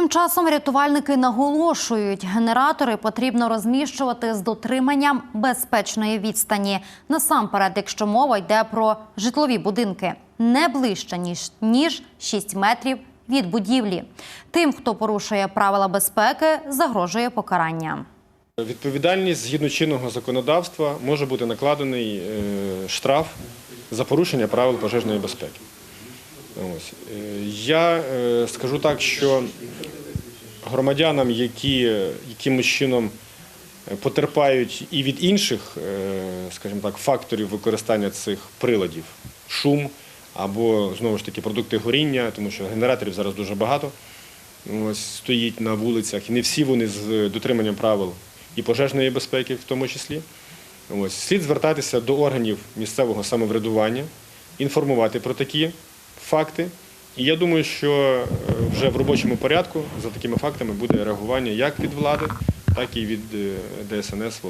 Тим часом рятувальники наголошують, генератори потрібно розміщувати з дотриманням безпечної відстані. Насамперед, якщо мова йде про житлові будинки, не ближче ніж ніж 6 метрів від будівлі. Тим, хто порушує правила безпеки, загрожує покарання. Відповідальність згідно чинного законодавства може бути накладений е, штраф за порушення правил пожежної безпеки. Ось. Е, Я е, скажу так, що громадянам, які якимось чином е, потерпають і від інших, е, скажімо так, факторів використання цих приладів, шум або знову ж таки продукти горіння, тому що генераторів зараз дуже багато ось, стоїть на вулицях, і не всі вони з дотриманням правил і пожежної безпеки, в тому числі. Ось, слід звертатися до органів місцевого самоврядування, інформувати про такі факти. І я думаю, що е, вже в робочому порядку за такими фактами буде реагування як від влади, так і від е, ДСНС Волині.